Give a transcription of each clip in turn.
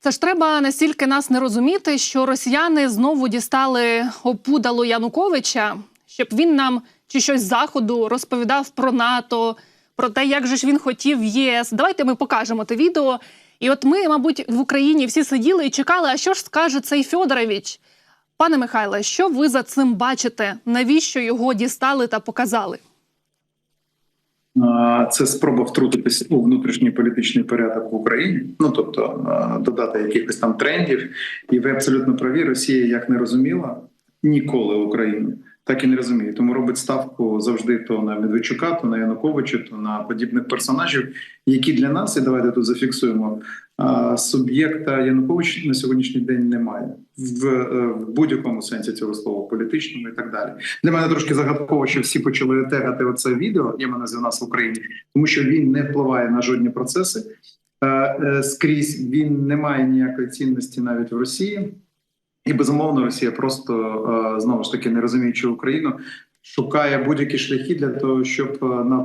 Це ж треба настільки нас не розуміти, що росіяни знову дістали опудало Януковича, щоб він нам чи щось з заходу розповідав про НАТО, про те, як же ж він хотів ЄС. Давайте ми покажемо те відео. І от ми, мабуть, в Україні всі сиділи і чекали, а що ж скаже цей Фьодорович? Пане Михайле, що ви за цим бачите? Навіщо його дістали та показали? Це спроба втрутитись у внутрішній політичний порядок в Україні. Ну тобто додати якихось там трендів, і ви абсолютно праві. Росія як не розуміла ніколи Україну, так і не розуміє. Тому робить ставку завжди то на Медведчука, то на Януковича, то на подібних персонажів, які для нас, і давайте тут зафіксуємо. Суб'єкта Янукович на сьогоднішній день немає в, е, в будь-якому сенсі цього слова, політичному і так далі. Для мене трошки загадково, що всі почали тегати оце відео. Я мене з нас в Україні, тому що він не впливає на жодні процеси. Е, е, Скрізь він не має ніякої цінності навіть в Росії, і безумовно, Росія просто знову ж таки не розуміючи Україну, шукає будь-які шляхи для того, щоб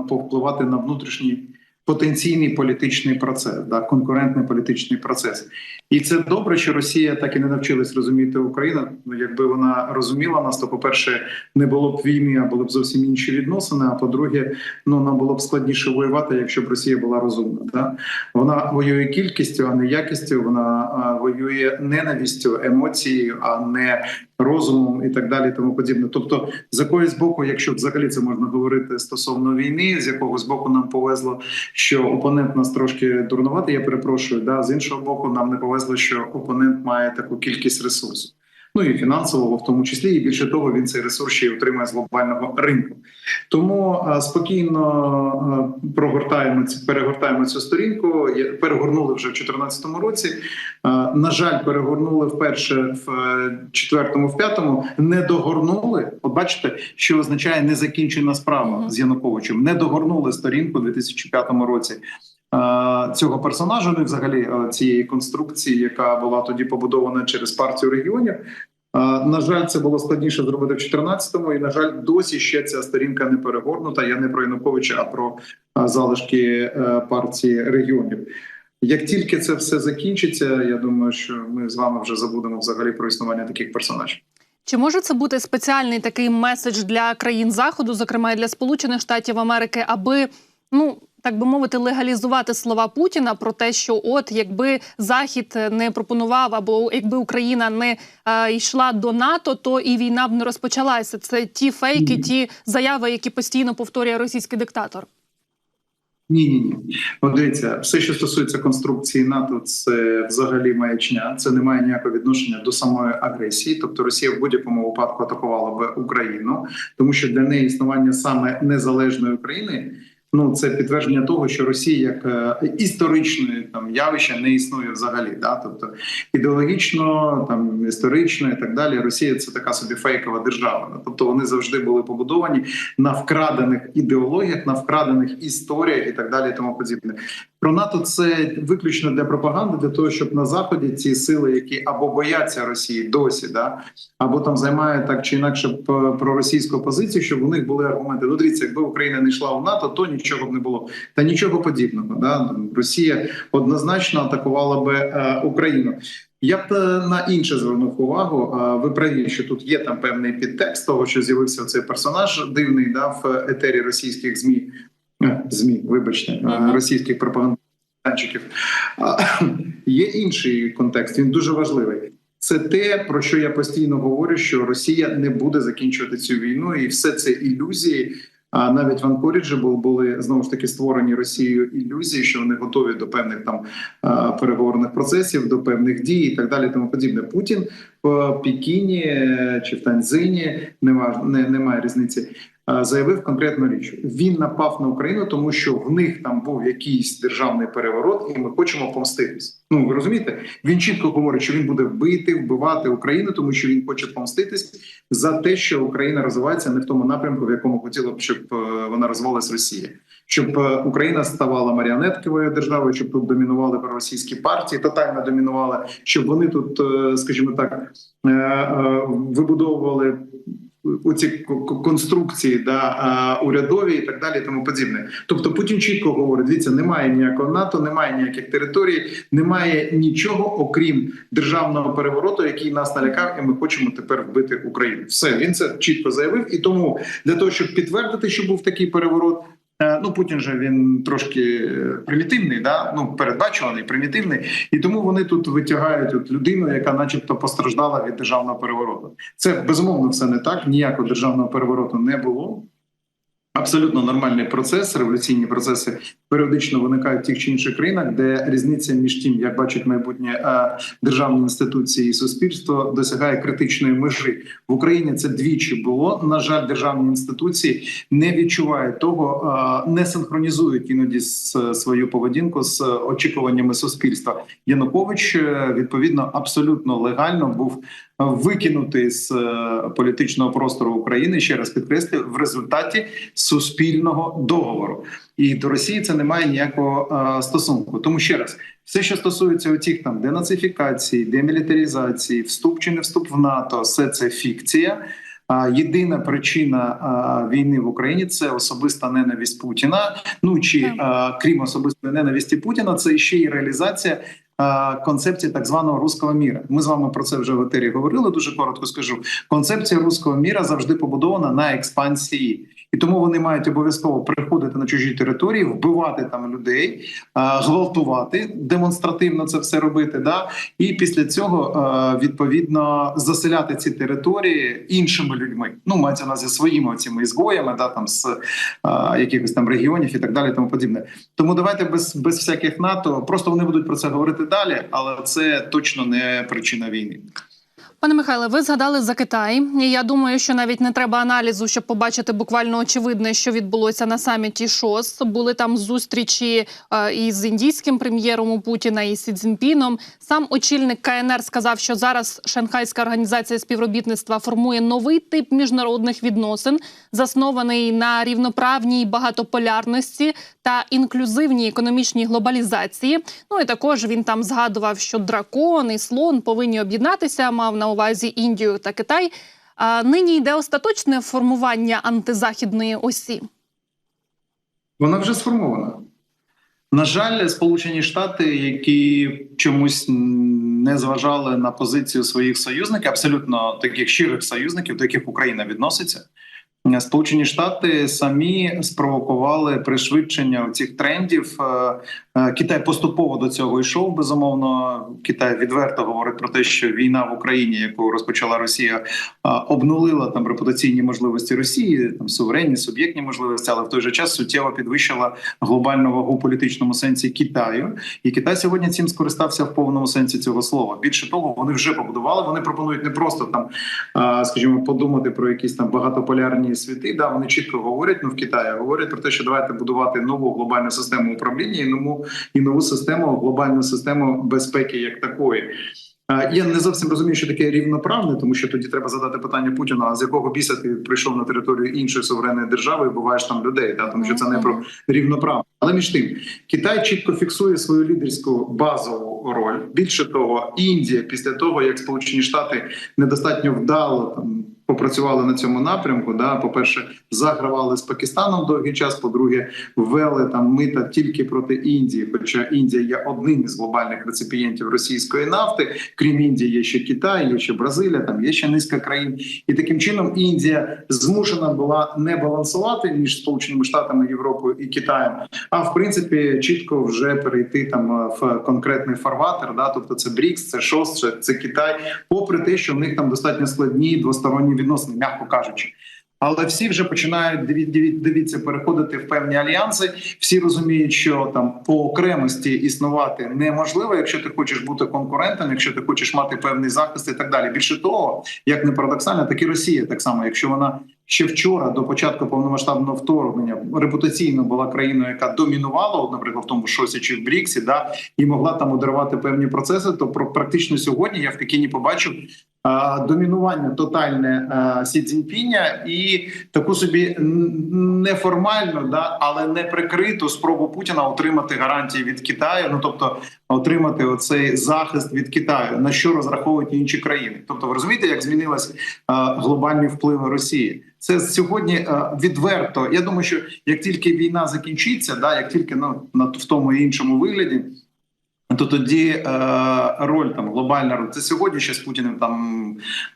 повпливати на внутрішній потенційний політичний процес, да, конкурентний політичний процес. І це добре, що Росія так і не навчилась розуміти Україну. Ну, якби вона розуміла нас, то по-перше, не було б війни, а були б зовсім інші відносини. А по-друге, ну нам було б складніше воювати, якщо б Росія була розумна. Да? Вона воює кількістю, а не якістю. Вона воює ненавістю, емоцією, а не розумом і так далі, тому подібне. Тобто, з якоїсь боку, якщо взагалі це можна говорити стосовно війни, з якогось боку нам повезло, що опонент нас трошки дурнувати. Я перепрошую. Да, з іншого боку, нам не повезло, що опонент має таку кількість ресурсів. Ну і фінансового, в тому числі, і більше того, він цей ресурс ще й отримує з глобального ринку. Тому спокійно прогортаємо перегортаємо цю сторінку. Перегорнули вже в 2014 році. На жаль, перегорнули вперше в е, четвертому, в п'ятому. Не догорнули. От бачите, що означає незакінчена справа з Януковичем. Не догорнули сторінку у 2005 році. Е, Цього персонажа, ну і взагалі е, цієї конструкції, яка була тоді побудована через партію регіонів. Е, На жаль, це було складніше зробити в 14-му, і на жаль, досі ще ця сторінка не перегорнута. Я не про Януковича, а про залишки партії регіонів. Як тільки це все закінчиться, я думаю, що ми з вами вже забудемо взагалі про існування таких персонажів. Чи може це бути спеціальний такий меседж для країн заходу, зокрема і для Сполучених Штатів Америки, аби ну так би мовити, легалізувати слова Путіна про те, що от якби Захід не пропонував, або якби Україна не е, йшла до НАТО, то і війна б не розпочалася. Це ті фейки, Ні. ті заяви, які постійно повторює російський диктатор. Ні, ні, ні. Дивіться, все, що стосується конструкції НАТО, це взагалі маячня. Це не має ніякого відношення до самої агресії. Тобто Росія в будь-якому випадку атакувала би Україну, тому що для неї існування саме незалежної України. Ну, це підтвердження того, що Росія як історичної історичне там явище не існує взагалі. Да? Тобто ідеологічно, там історично і так далі. Росія це така собі фейкова держава. Тобто вони завжди були побудовані на вкрадених ідеологіях, на вкрадених історіях і так далі. Тому подібне. Про НАТО це виключно для пропаганди, для того, щоб на заході ці сили, які або бояться Росії досі, да або там займають так чи інакше п- проросійську позицію, щоб у них були аргументи. Ну, дивіться, якби Україна не йшла в НАТО, то нічого б не було. Та нічого подібного. Да? Росія однозначно атакувала би е, Україну. Я б е, на інше звернув увагу. Е, Ви праві, що тут є там певний підтекст того, що з'явився цей персонаж дивний да, в етері російських змі. Е, Змі, вибачте, е, російських пропагандистів. Є інший контекст. Він дуже важливий. Це те, про що я постійно говорю: що Росія не буде закінчувати цю війну, і все це ілюзії. А навіть в Анкоріджі бу- були знову ж таки створені Росією ілюзії, що вони готові до певних там переговорних процесів, до певних дій і так далі. Тому подібне. Путін в Пекіні е, чи в Танзині, немає, не, немає різниці. А, Заявив конкретну річ: він напав на Україну, тому що в них там був якийсь державний переворот, і ми хочемо помститись. Ну ви розумієте? Він чітко говорить, що він буде вбити, вбивати Україну, тому що він хоче помститись за те, що Україна розвивається не в тому напрямку, в якому хотіло б, щоб е, вона розвивалась Росія, щоб е, Україна ставала маріонетковою державою, щоб тут домінували проросійські партії, тотально домінували, щоб вони тут, е, скажімо так, е, е, вибудовували оці конструкції да, урядові і так далі, і тому подібне. Тобто Путін чітко говорить: дивіться, немає ніякого НАТО, немає ніяких територій, немає нічого, окрім державного перевороту, який нас налякав, і ми хочемо тепер вбити Україну. Все він це чітко заявив. І тому для того, щоб підтвердити, що був такий переворот. Е, Ну, Путін же він трошки е, примітивний, да ну передбачуваний, примітивний, і тому вони тут витягають от людину, яка, начебто, постраждала від державного перевороту. Це безумовно все не так. Ніякого державного перевороту не було. Абсолютно нормальний процес, революційні процеси періодично виникають в тих чи інших країнах, де різниця між тим, як бачать майбутнє е, державні інституції і суспільство, досягає критичної межі в Україні. Це двічі було. На жаль, державні інституції не відчувають того, е, не синхронізують іноді свою поведінку з очікуваннями суспільства. Янукович е, відповідно абсолютно легально був викинутий з е, політичного простору України. Ще раз підкреслюю, в результаті суспільного договору. І до Росії це не має ніякого е, стосунку. Тому ще раз, все, що стосується оцих там денацифікації, демілітаризації, вступ чи не вступ в НАТО, все це фікція. Єдина причина війни в Україні це особиста ненависть Путіна. Ну чи крім особистої ненависті Путіна, це ще й реалізація концепції так званого руського міра. Ми з вами про це вже в етері говорили. Дуже коротко скажу. Концепція руського міра завжди побудована на експансії. І тому вони мають обов'язково приходити на чужі території, вбивати там людей, гвалтувати, демонстративно це все робити. Да? І після цього е, відповідно заселяти ці території іншими людьми. Ну мається на увазі своїми цими ізгоями, да там з е, якихось там регіонів і так далі. Тому подібне. Тому давайте без, без всяких НАТО. Просто вони будуть про це говорити далі, але це точно не причина війни. Пане Михайле, ви згадали за Китай. І я думаю, що навіть не треба аналізу, щоб побачити буквально очевидне, що відбулося на саміті ШОС. Були там зустрічі е, із індійським прем'єром у Путіна і Сі Цзіньпіном. Сам очільник КНР сказав, що зараз Шанхайська організація співробітництва формує новий тип міжнародних відносин, заснований на рівноправній багатополярності та інклюзивній економічній глобалізації. Ну і також він там згадував, що дракон і слон повинні об'єднатися. Мав на увазі Індію та Китай. А нині йде остаточне формування антизахідної осі. Вона вже сформована. На жаль, Сполучені Штати, які чомусь не зважали на позицію своїх союзників, абсолютно таких щирих союзників, до яких Україна відноситься. Сполучені Штати самі спровокували пришвидшення цих трендів. Е, е, Китай поступово до цього йшов. Безумовно, Китай відверто говорить про те, що війна в Україні, яку розпочала Росія, е, обнулила там репутаційні можливості Росії, там суверенні суб'єктні можливості, але в той же час суттєво підвищила глобальну вагу в політичному сенсі Китаю. І Китай сьогодні цим скористався в повному сенсі цього слова. Більше того, вони вже побудували. Вони пропонують не просто там, скажімо, подумати про якісь там багатополярні світи. Да, вони чітко говорять. Ну в Китаї говорять про те, що давайте будувати нову глобальну систему управління і нову і нову систему глобальну систему безпеки як такої. Я не зовсім розумію, що таке рівноправне, тому що тоді треба задати питання Путіну: а з якого біса ти прийшов на територію іншої суверенної держави і буваєш там людей? Да? Тому що це не про рівноправне. Але між тим, Китай чітко фіксує свою лідерську базову роль. Більше того, Індія після того як Сполучені Штати недостатньо вдало там. Попрацювали на цьому напрямку. Да, по перше, загравали з Пакистаном довгий час. По-друге, ввели там мита тільки проти Індії. Хоча Індія є одним із глобальних реципієнтів російської нафти. Крім Індії, є ще Китай, є ще Бразилія, там є ще низка країн. І таким чином Індія змушена була не балансувати між Сполученими Штатами, Європою і Китаєм, а в принципі чітко вже перейти там в конкретний фарватер. Да, тобто це БРІКС, це ШОС, це Китай, попри те, що в них там достатньо складні двосторонні відносини, м'яко кажучи. Але всі вже починають диві- диві- дивіться переходити в певні альянси. Всі розуміють, що там по окремості існувати неможливо, якщо ти хочеш бути конкурентом, якщо ти хочеш мати певний захист і так далі. Більше того, як не парадоксально, так і Росія так само, якщо вона ще вчора до початку повномасштабного вторгнення репутаційно була країною, яка домінувала, наприклад, в тому шосі чи в Бріксі, да і могла там модерувати певні процеси. То практично сьогодні я в Пекіні побачив домінування тотальне Сі Цзіньпіня і таку собі неформальну, да, але не прикриту спробу Путіна отримати гарантії від Китаю. Ну тобто отримати оцей захист від Китаю, на що розраховують інші країни. Тобто, ви розумієте, як змінилися глобальні впливи Росії? Це сьогодні відверто. Я думаю, що як тільки війна закінчиться, да, як тільки ну в тому і іншому вигляді. То тоді е, роль там глобальна роль. Це сьогодні ще з Путіним там,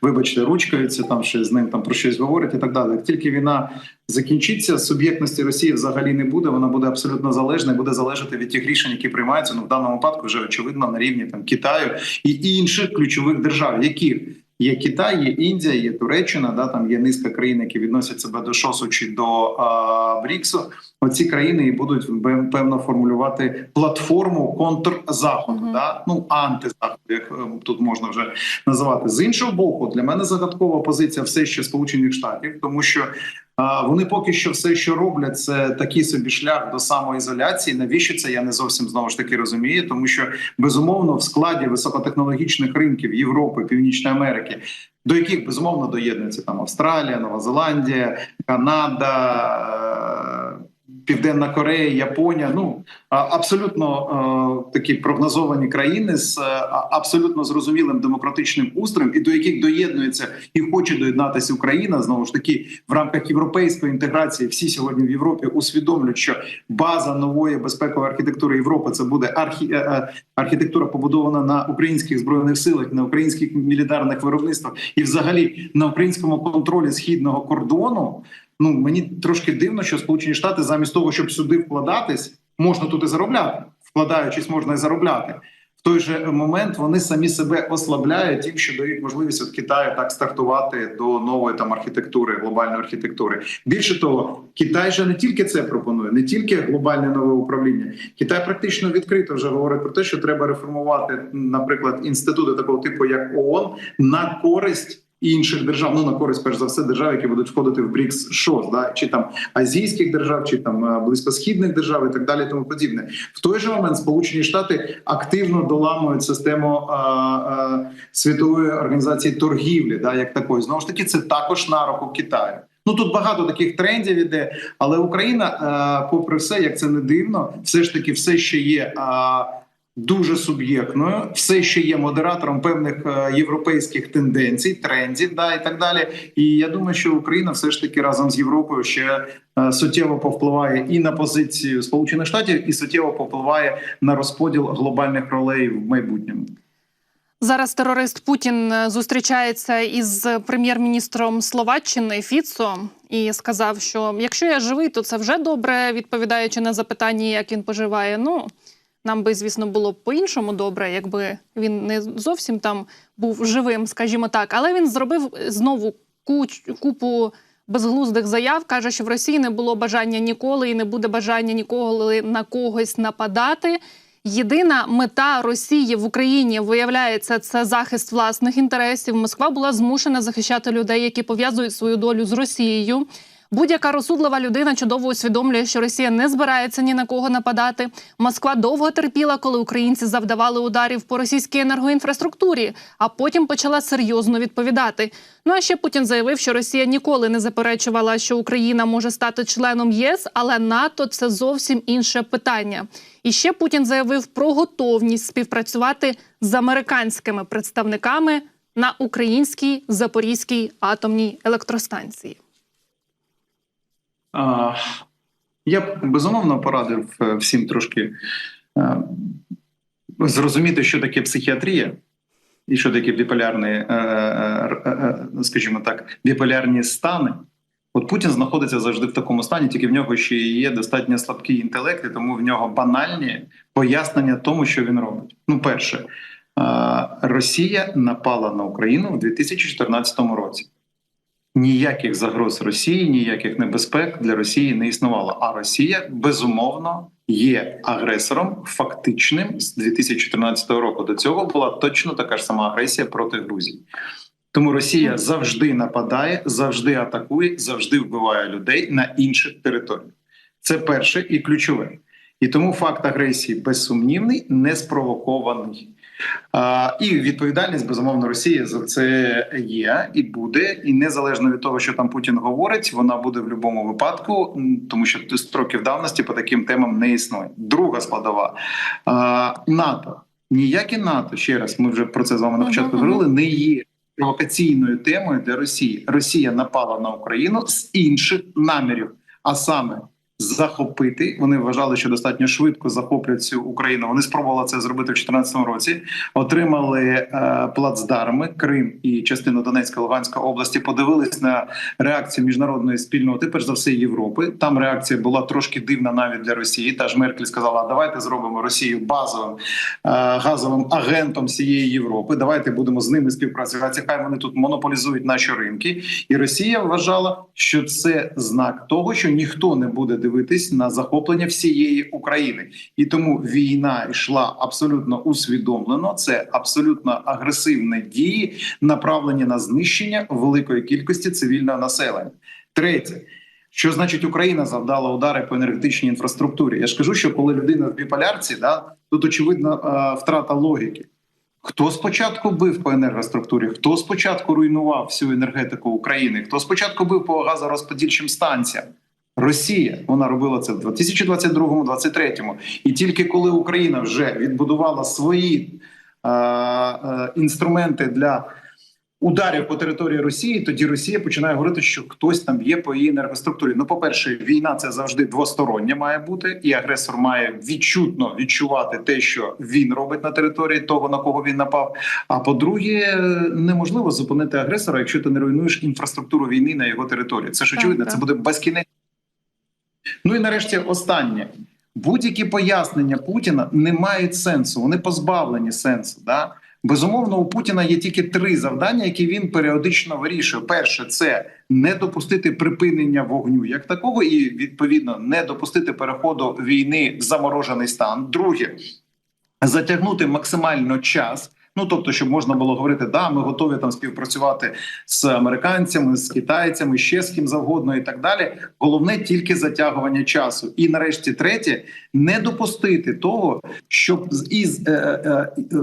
вибачте, ручкаються, там ще з ним там про щось говорять і так далі. Як тільки війна закінчиться, суб'єктності Росії взагалі не буде. Вона буде абсолютно залежна і буде залежати від тих рішень, які приймаються. Ну в даному випадку вже очевидно на рівні там Китаю і інших ключових держав, яких є Китай, є Індія, є Туреччина. Да там є низка країн, які відносять себе до ШОСу чи до а, Бріксу. Оці країни і будуть пев- певно формулювати платформу контрзаходу, Мгм. да ну антизаходу, як е, тут можна вже називати з іншого боку. Для мене загадкова позиція все ще Сполучених Штатів, тому що вони поки що все, що роблять, це такий собі шлях до самоізоляції. Навіщо це я не зовсім знову ж таки розумію, тому що безумовно в складі високотехнологічних ринків Європи, Північної Америки, до яких безумовно доєднуються там Австралія, Нова Зеландія, Канада. Південна Корея, Японія ну абсолютно е, такі прогнозовані країни з е, абсолютно зрозумілим демократичним устроєм, і до яких доєднується і хоче доєднатися Україна знову ж таки в рамках європейської інтеграції. Всі сьогодні в Європі усвідомлюють, що база нової безпекової архітектури Європи це буде архі, е, е, архітектура побудована на українських збройних силах, на українських мілітарних виробництвах і, взагалі, на українському контролі східного кордону. Ну мені трошки дивно, що Сполучені Штати замість того, щоб сюди вкладатись, можна тут і заробляти. Вкладаючись, можна і заробляти. В той же момент вони самі себе ослабляють, тим, що дають можливість от Китаю так стартувати до нової там архітектури, глобальної архітектури. Більше того, Китай же не тільки це пропонує, не тільки глобальне нове управління. Китай практично відкрито вже говорить про те, що треба реформувати, наприклад, інститути такого типу, як ООН, на користь інших держав, ну на користь перш за все держав, які будуть входити в БРІКС ШОС, да чи там азійських держав, чи там е, близькосхідних держав, і так далі, тому подібне. В той же момент Сполучені Штати активно доламують систему е, е, світової організації торгівлі, да як такої. Знову ж таки, це також на руку Китаю. Ну тут багато таких трендів іде, але Україна, попри все, як це не дивно, все ж таки все ще є. Дуже суб'єктною, все ще є модератором певних е, європейських тенденцій, трендів, да і так далі. І я думаю, що Україна все ж таки разом з Європою ще е, суттєво повпливає і на позицію Сполучених Штатів, і суттєво повпливає на розподіл глобальних ролей в майбутньому. Зараз терорист Путін е, зустрічається із прем'єр-міністром Словаччини Фіцо і сказав, що якщо я живий, то це вже добре, відповідаючи на запитання, як він поживає. Ну нам би, звісно, було по-іншому добре, якби він не зовсім там був живим, скажімо так. Але він зробив знову куч, купу безглуздих заяв. каже, що в Росії не було бажання ніколи і не буде бажання ніколи на когось нападати. Єдина мета Росії в Україні виявляється це захист власних інтересів. Москва була змушена захищати людей, які пов'язують свою долю з Росією. Будь-яка розсудлива людина чудово усвідомлює, що Росія не збирається ні на кого нападати. Москва довго терпіла, коли українці завдавали ударів по російській енергоінфраструктурі, а потім почала серйозно відповідати. Ну а ще Путін заявив, що Росія ніколи не заперечувала, що Україна може стати членом ЄС, але НАТО це зовсім інше питання. І ще Путін заявив про готовність співпрацювати з американськими представниками на українській Запорізькій атомній електростанції. Я б безумовно порадив е, всім трошки е, зрозуміти, що таке психіатрія, і що таке біполярні, е, скажімо так, біполярні стани. От Путін знаходиться завжди в такому стані, тільки в нього ще є достатньо слабкий інтелект, і тому в нього банальні пояснення тому, що він робить. Ну, перше, Росія напала на Україну в 2014 році. Ніяких загроз Росії, ніяких небезпек для Росії не існувало. А Росія безумовно є агресором фактичним з 2014 року. До цього була точно така ж сама агресія проти Грузії. Тому Росія завжди нападає, завжди атакує, завжди вбиває людей на інших територіях. Це перше і ключове. І тому факт агресії безсумнівний, не спровокований. І відповідальність безумовно Росії за це є і буде. І незалежно від того, що там Путін говорить, вона буде в будь-якому випадку, тому що строків давності по таким темам не існує. Друга складова НАТО. Ніяке НАТО ще раз. Ми вже про це з вами на початку говорили. Не є провокаційною темою для Росії. Росія напала на Україну з інших намірів, а саме. Захопити вони вважали, що достатньо швидко захоплять цю Україну. Вони спробували це зробити в 2014 році. Отримали е, плацдарми Крим і частину Донецької Луганської області. Подивились на реакцію міжнародної спільноти, перш за все Європи. Там реакція була трошки дивна навіть для Росії. Та ж Меркель сказала: давайте зробимо Росію базовим е, газовим агентом всієї Європи. Давайте будемо з ними співпрацювати. Хай вони тут монополізують наші ринки. І Росія вважала, що це знак того, що ніхто не буде дивитись на захоплення всієї України, і тому війна йшла абсолютно усвідомлено. Це абсолютно агресивні дії, направлені на знищення великої кількості цивільного населення. Третє. Що значить Україна завдала удари по енергетичній інфраструктурі? Я ж кажу, що коли людина в біполярці, да тут очевидно е, втрата логіки. Хто спочатку бив по енергоструктурі? Хто спочатку руйнував всю енергетику України? Хто спочатку бив по газорозподільчим станціям? Росія вона робила це в 2022-2023. І тільки коли Україна вже відбудувала свої е, е, інструменти для ударів по території Росії, тоді Росія починає говорити, що хтось там є по її енергоструктурі. Ну, по перше, війна це завжди двостороння має бути, і агресор має відчутно відчувати те, що він робить на території того, на кого він напав. А по-друге, неможливо зупинити агресора, якщо ти не руйнуєш інфраструктуру війни на його території. Це ж очевидно, це буде безкінечно. Ну і нарешті останнє. Будь-які пояснення Путіна не мають сенсу, вони позбавлені сенсу. Да? Безумовно, у Путіна є тільки три завдання, які він періодично вирішує. Перше, це не допустити припинення вогню як такого, і відповідно не допустити переходу війни в заморожений стан. Друге, затягнути максимально час. Ну тобто, щоб можна було говорити, да, ми готові там співпрацювати з американцями, з китайцями, ще з ким завгодно, і так далі. Головне тільки затягування часу. І нарешті, третє, не допустити того, щоб із е, е, е,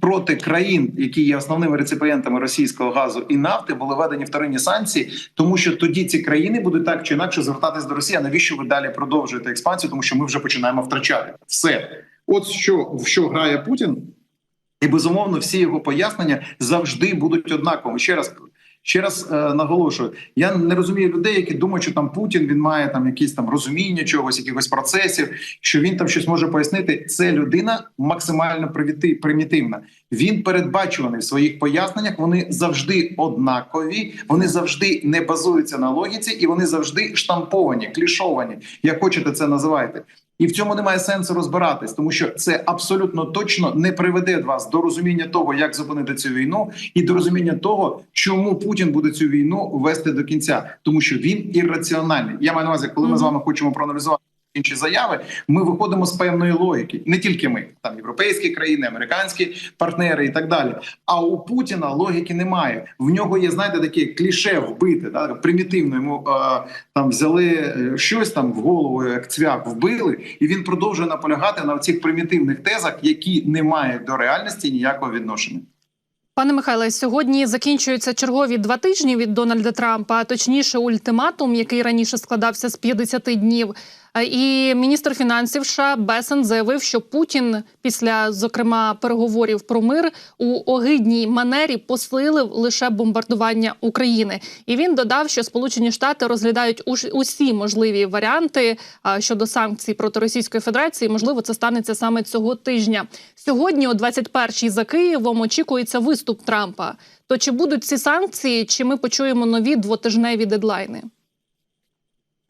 проти країн, які є основними реципієнтами російського газу і нафти, були введені вторинні санкції, тому що тоді ці країни будуть так чи інакше звертатись до Росії. Навіщо ви далі продовжуєте експансію? Тому що ми вже починаємо втрачати все. От що в що грає Путін. І безумовно, всі його пояснення завжди будуть однаковими. Ще раз ще раз е, наголошую: я не розумію людей, які думають, що там Путін він має там якісь там розуміння чогось, якихось процесів, що він там щось може пояснити. Це людина максимально примітивна. Він передбачуваний в своїх поясненнях. Вони завжди однакові, вони завжди не базуються на логіці, і вони завжди штамповані, клішовані. Як хочете це називайте. І в цьому немає сенсу розбиратись, тому що це абсолютно точно не приведе вас до розуміння того, як зупинити цю війну, і до розуміння того, чому Путін буде цю війну вести до кінця, тому що він ірраціональний. Я маю на увазі, коли ми з вами хочемо проаналізувати інші заяви, ми виходимо з певної логіки. Не тільки ми, там європейські країни, американські партнери і так далі. А у Путіна логіки немає. В нього є, знаєте, таке кліше вбите, да, примітивно йому е, там взяли е, щось там в голову, як цвях вбили, і він продовжує наполягати на цих примітивних тезах, які не мають до реальності ніякого відношення. Пане Михайле, сьогодні закінчуються чергові два тижні від Дональда Трампа, а точніше, ультиматум, який раніше складався з 50 днів. Е, І міністр фінансів США Бесен заявив, що Путін після зокрема переговорів про мир у огидній манері посилив лише бомбардування України. І він додав, що Сполучені Штати розглядають усі можливі варіанти щодо санкцій проти Російської Федерації. Можливо, це станеться саме цього тижня. Сьогодні, о 21-й за Києвом, очікується виступ Трампа. То чи будуть ці санкції, чи ми почуємо нові двотижневі дедлайни?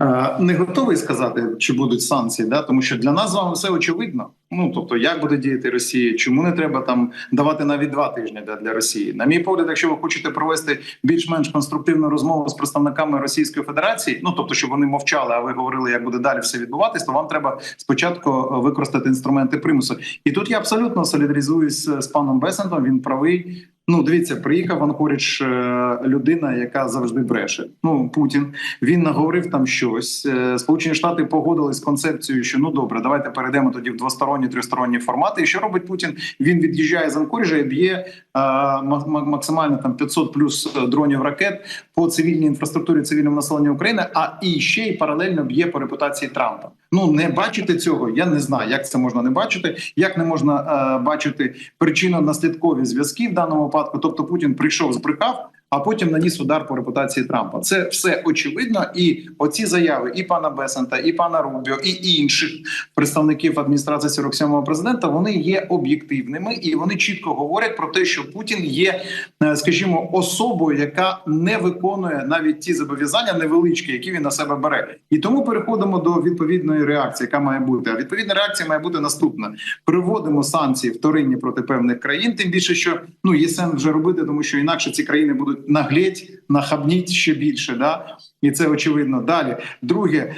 Е, Не готовий сказати, чи будуть санкції, да тому що для нас з вами все очевидно. Ну тобто, як буде діяти Росія, чому не треба там давати навіть два тижні для, для Росії? На мій погляд, якщо ви хочете провести більш-менш конструктивну розмову з представниками Російської Федерації, ну тобто, щоб вони мовчали, а ви говорили, як буде далі все відбуватись, то вам треба спочатку е, використати інструменти примусу. І тут я абсолютно солідаризуюсь з паном Бесентом. Він правий. Ну, дивіться, приїхав в Анкорідж е, людина, яка завжди бреше. Ну, Путін він наговорив там щось. Е, Сполучені Штати погодились з концепцією, що ну добре, давайте перейдемо тоді в двосторонні тристоронні формати. І що робить Путін? Він від'їжджає з Анкоріджа і б'є е, ма- ма- максимально там 500 плюс е, дронів ракет по цивільній інфраструктурі цивільному населенню України. А і ще й паралельно б'є по репутації Трампа. Ну не бачити цього. Я не знаю, як це можна не бачити, як не можна е, бачити причинно-наслідкові зв'язки в даному випадку. Тобто Путін прийшов, збрехав, а потім наніс удар по репутації Трампа. Це все очевидно. І оці заяви і пана Бесента, і пана Рубіо, і інших представників адміністрації 47-го президента вони є об'єктивними і вони чітко говорять про те, що Путін є, е, скажімо, особою, яка не виконує навіть ті зобов'язання невеличкі, які він на себе бере. І тому переходимо до відповідної реакції, яка має бути. А відповідна реакція має бути наступна: приводимо санкції вторинні проти певних країн. Тим більше, що ну є вже робити, тому що інакше ці країни будуть наглеть, нахабніть ще більше. Да? І це очевидно. Далі, друге,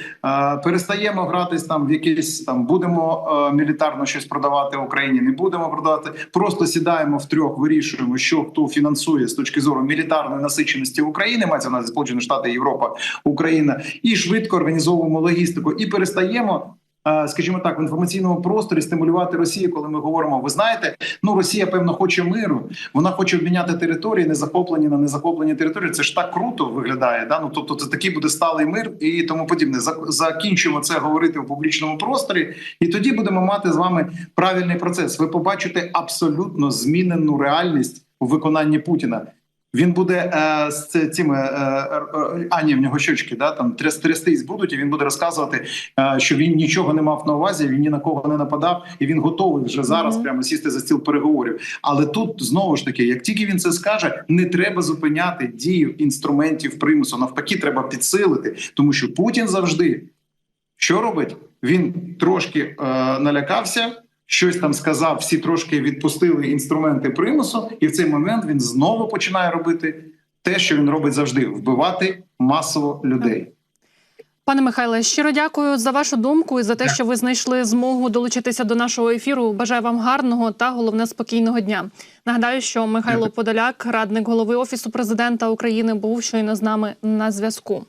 перестаємо гратись там в якісь там, будемо мілітарно щось продавати Україні, не будемо продавати. Просто сідаємо в трьох, вирішуємо, що хто фінансує з точки зору мілітарної насиченості України, мається на Сполучені Штати, Європа, Україна, і швидко організовуємо логістику і перестаємо. Е, Скажімо так, в інформаційному просторі стимулювати Росію, коли ми говоримо, ви знаєте, ну Росія певно хоче миру, вона хоче обміняти території, не захоплені на незахоплені території. Це ж так круто виглядає. Да? Ну тобто, це такий буде сталий мир і тому подібне. Зак- Закінчимо це говорити в публічному просторі, і тоді будемо мати з вами правильний процес. Ви побачите абсолютно змінену реальність у виконанні Путіна. Він буде е, з цими е, е, а ні, в нього щочки, да там тряс, трястись будуть, і він буде розказувати, е, що він нічого не мав на увазі, він ні на кого не нападав, і він готовий вже зараз Мгм. прямо сісти за стіл переговорів. Але тут знову ж таки, як тільки він це скаже, не треба зупиняти дію інструментів примусу. Навпаки, треба підсилити, тому що Путін завжди що робить? Він трошки е, налякався, щось там сказав, всі трошки відпустили інструменти примусу, і в цей момент він знову починає робити те, що він робить завжди: вбивати масово людей. Пане Михайле, щиро дякую за вашу думку і за те, що ви знайшли змогу долучитися до нашого ефіру. Бажаю вам гарного та головне спокійного дня. Нагадаю, що Михайло Подоляк, радник голови офісу президента України, був щойно з нами на зв'язку.